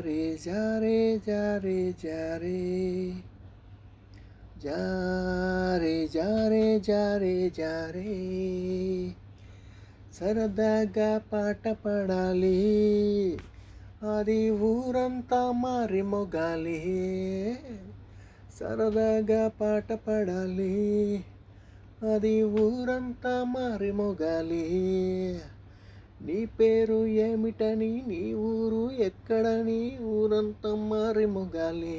రే జా రే జా రే జా రే జా రే జా రే జా రే జా రే సరదాగా పాట పాడాలి. అది ఊరంతా మారి మొగాలి. సరదాగా పాట పాడాలి. అది ఊరంతా మారి మొగాలి. నీ పేరు ఏమిటని నీ ఊరు ఎక్కడని ఊరంతా మారి మొగాలి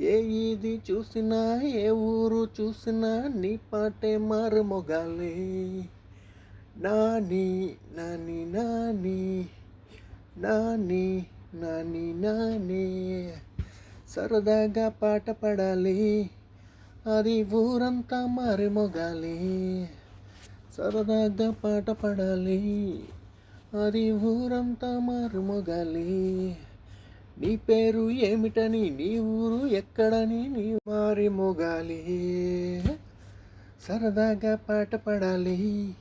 ఏ ఇది చూసినా ఏ ఊరు చూసినా నీ పాటే మారిమొగాలి. నాని నాని నాని నాని నాని నాని సరదాగా పాట పడాలి. అది ఊరంతా మారిమొగాలి. సరదాగా పాట పడాలి. అది ఊరంతా మారుమగాలి. నీ పేరు ఏమిటని నీ ఊరు ఎక్కడని నీ మారి మొగాలి. సరదాగా పాట పడాలి.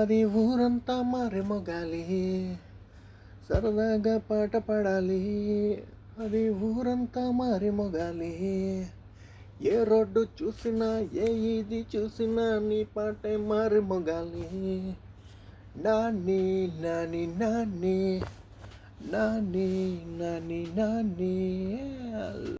అది ఊరంతా మారి మొగాలి సరదాగా పాట పడాలి. అది ఊరంతా మారి మొగాలి ఏ రోడ్డు చూసినా ఏ ఇది చూసినా నీ పాటే మారి మొగాలి. నాని నాని నాని నాని నాని నాని.